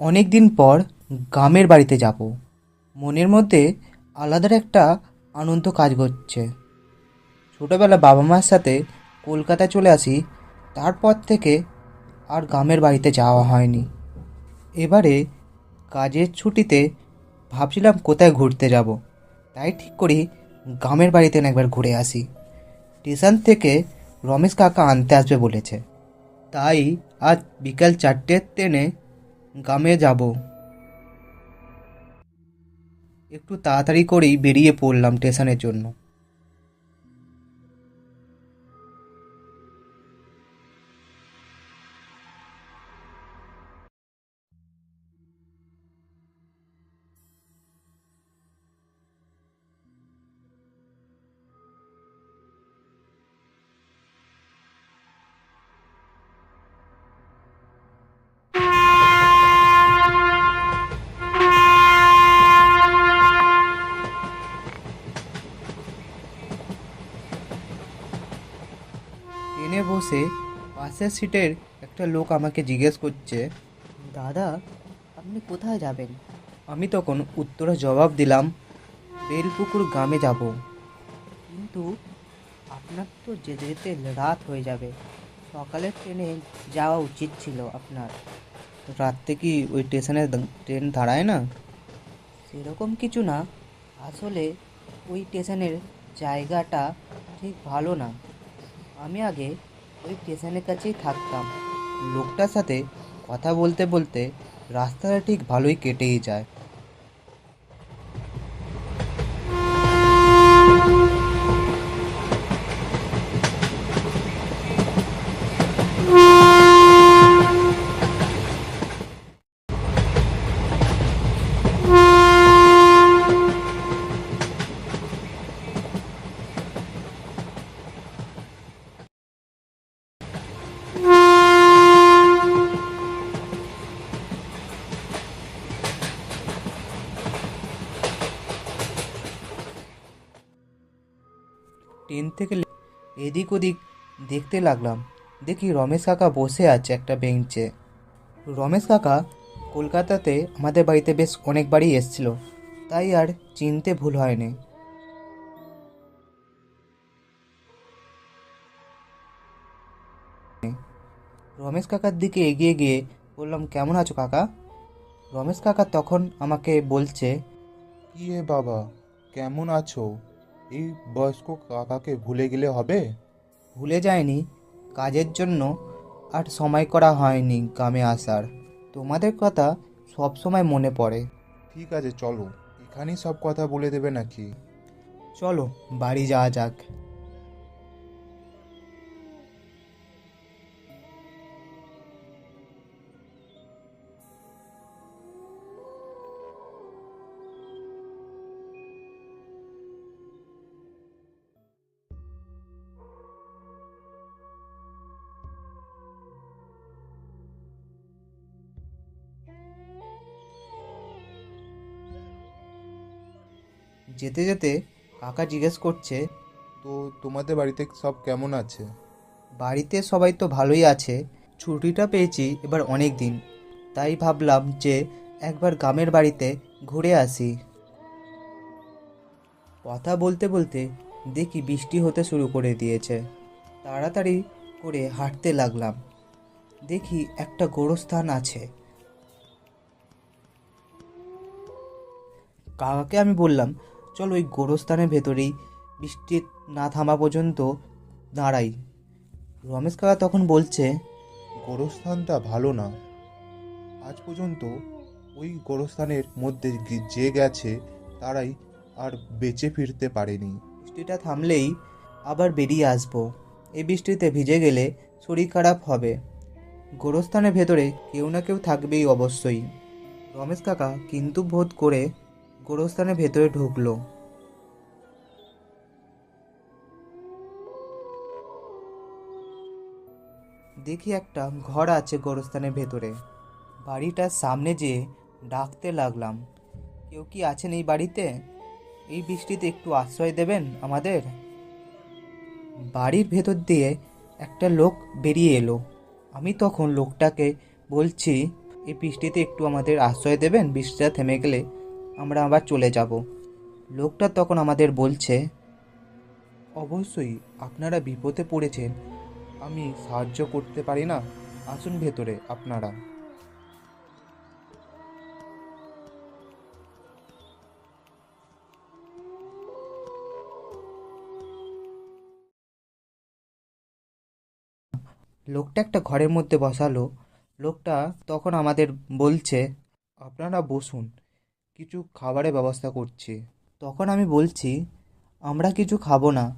অনেক দিন পর গ্রামের বাড়িতে যাব। মনের মধ্যে আলাদার একটা আনন্দ কাজ করছে। ছোটোবেলা বাবা মার সাথে কলকাতা চলে আসি, তারপর থেকে আর গ্রামের বাড়িতে যাওয়া হয়নি। এবারে কাজের ছুটিতে ভাবছিলাম কোথায় ঘুরতে যাব, তাই ঠিক করি গ্রামের বাড়িতে না একবার ঘুরে আসি। স্টেশন থেকে রমেশ কাকা আনতে আসবে বলেছে। তাই আজ বিকাল চারটের ট্রেনে গ্রামে যাব। একটু তাড়াতাড়ি করেই বেরিয়ে পড়লাম স্টেশনের জন্য। ট্রেনে বসে পাশের সিটের একটা লোক আমাকে জিজ্ঞেস করছে, দাদা, আপনি কোথায় যাবেন? আমি তখন উত্তরে জবাব দিলাম, বেলপুকুর গ্রামে যাব। কিন্তু আপনার তো যেতে যেতে রাত হয়ে যাবে। সকালের ট্রেনে যাওয়া উচিত ছিল আপনার। রাত্রে কি ওই স্টেশনে ট্রেন দাঁড়ায় না? সেরকম কিছু না। আসলে ওই স্টেশনের জায়গাটা ঠিক ভালো না। আমি আগে ওই স্টেশনের কাছেই থাকতাম। লোকটার সাথে কথা বলতে বলতে রাস্তাটা ঠিক ভালোই কেটেই যায়। ট্রেন থেকে এদিক ওদিক দেখতে লাগলাম। দেখি রমেশ কাকা বসে আছে একটা বেঞ্চে। রমেশ কাকা, কলকাতাতে আমাদের বাড়িতে বেশ অনেকবারই এসছিল। তাই আর চিনতে ভুল হয়নি। রমেশ কাকার দিকে এগিয়ে গিয়ে বললাম, কেমন আছো কাকা? রমেশ কাকা তখন আমাকে বলছে, কি হে বাবা, কেমন আছো? এই বয়স্ক কাকাকে ভুলে গেলে হবে? ভুলে যায়নি। কাজের জন্য আর সময় করা হয়নি গ্রামে আসার। তোমাদের কথা সব সময় মনে পড়ে। ঠিক আছে চলো। এখানেই সব কথা বলে দেবে নাকি? চলো বাড়ি যাওয়া যাক। যেতে যেতে কাকা জিজ্ঞেস করছে তো তোমাদের বাড়িতে সব কেমন আছে? বাড়িতে সবাই তো ভালোই আছে ছুটিটা পেয়েছি এবার অনেক দিন। তাই ভাবলাম যে একবার গ্রামের বাড়িতে ঘুরে আসি। কথা বলতে বলতে দেখি বৃষ্টি হতে শুরু করে দিয়েছে। তাড়াতাড়ি করে হাঁটতে লাগলাম। দেখি একটা গোরস্থান আছে। কাকাকে আমি বললাম চল ওই গোরস্থানের ভেতরেই বৃষ্টি না থামা পর্যন্ত দাঁড়াই। রমেশ কাকা তখন বলছে গোরস্থানটা ভালো না। আজ পর্যন্ত ওই গোরস্থানের মধ্যে যে গেছে তারাই আর বেঁচে ফিরতে পারেনি। বৃষ্টিটা থামলেই আবার বেরিয়ে আসব। এই বৃষ্টিতে ভিজে গেলে শরীর খারাপ হবে। গোরস্থানের ভেতরে কেউ না কেউ থাকবেই অবশ্যই। রমেশ কাকা কিন্তু বোধ করে গোরস্থানের ভেতরে ঢুকলো। দেখি একটা ঘর আছে গোরস্থানের ভেতরে। বাড়িটার সামনে যেয়ে ডাকতে লাগলাম। কেউ কি আছেন এই বাড়িতে? এই বৃষ্টিতে একটু আশ্রয় দেবেন আমাদের? বাড়ির ভেতর দিয়ে একটা লোক বেরিয়ে এলো। আমি তখন লোকটাকে বলছি, এই বৃষ্টিতে একটু আমাদের আশ্রয় দেবেন, বৃষ্টিটা থেমে গেলে আমরা আবার চলে যাব। লোকটা তখন আমাদের বলছে, অবশ্যই, আপনারা বিপদে পড়েছেন। আমি সাহায্য করতে পারি না। আসুন ভেতরে, আপনারা। লোকটা একটা ঘরের মধ্যে বসালো। লোকটা তখন আমাদের বলছে, আপনারা বসুন। কিছু খাবারের ব্যবস্থা করছি। তখন আমি বলছি, আমরা কিছু খাব না।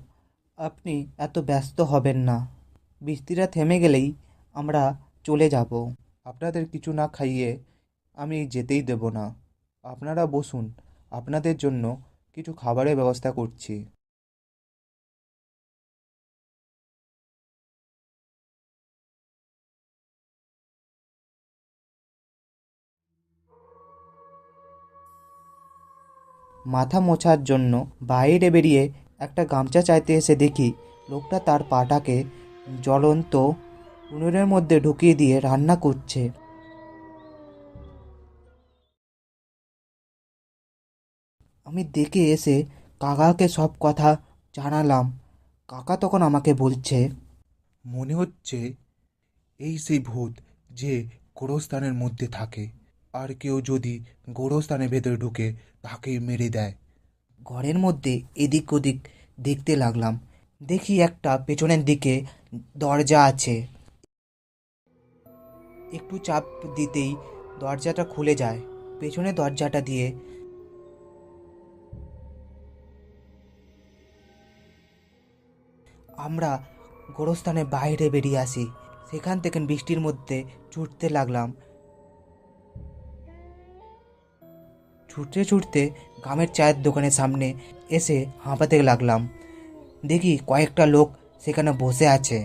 আপনি এত ব্যস্ত হবেন না। বৃষ্টিটা থেমে গেলেই আমরা চলে যাব। আপনাদের কিছু না খাইয়ে আমি যেতেই দেব না। আপনারা বসুন। আপনাদের জন্য কিছু খাবারের ব্যবস্থা করছি। মাথা মোছার জন্য বাইরে বেরিয়ে একটা গামছা চাইতে এসে দেখি লোকটা তার পাটাকে জ্বলন্ত উনুনের মধ্যে ঢুকিয়ে দিয়ে রান্না করছে। আমি দেখে এসে কাকাকে সব কথা জানালাম। কাকা তখন আমাকে বলছে, মনে হচ্ছে এই সেই ভূত যে গোরস্থানের মধ্যে থাকে। আর কেউ যদি গোরস্থানের ভেতরে ঢুকে তাকে মেরে দেয়। ঘরের মধ্যে এদিক ওদিক দেখতে লাগলাম। দেখি একটা পেছনের দিকে দরজা আছে। একটু চাপ দিতেই দরজাটা খুলে যায়। পেছনে দরজাটা দিয়ে আমরা গোরস্থানের বাইরে বেরিয়ে আসি। সেখান থেকে বৃষ্টির মধ্যে ছুটতে লাগলাম। ছুটতে ছুটতে গ্রামের চায়ের দোকানের সামনে এসে হাঁপাতে লাগলাম। দেখি কয়েকটা লোক সেখানে বসে আছে।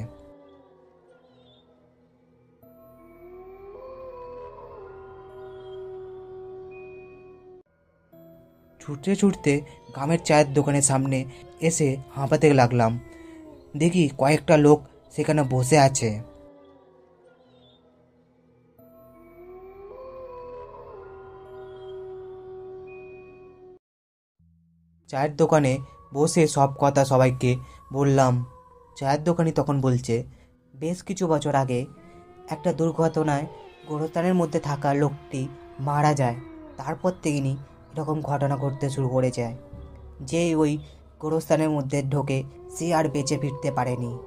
ছুটতে ছুটতে গ্রামের চায়ের দোকানের সামনে এসে হাঁপাতে লাগলাম। দেখি কয়েকটা লোক সেখানে বসে আছে। চায়ের দোকানে বসে সব কথা সবাইকে বললাম। চায়ের দোকানি তখন বলছে, বেশ কিছু বছর আগে একটা দুর্ঘটনায় গোরস্থানের মধ্যে থাকা লোকটি মারা যায়। তারপর থেকেই এরকম ঘটনা ঘটতে শুরু করে যায় যে ওই গোরস্থানের মধ্যে ঢোকে সে আর বেঁচে ফিরতে পারেনি।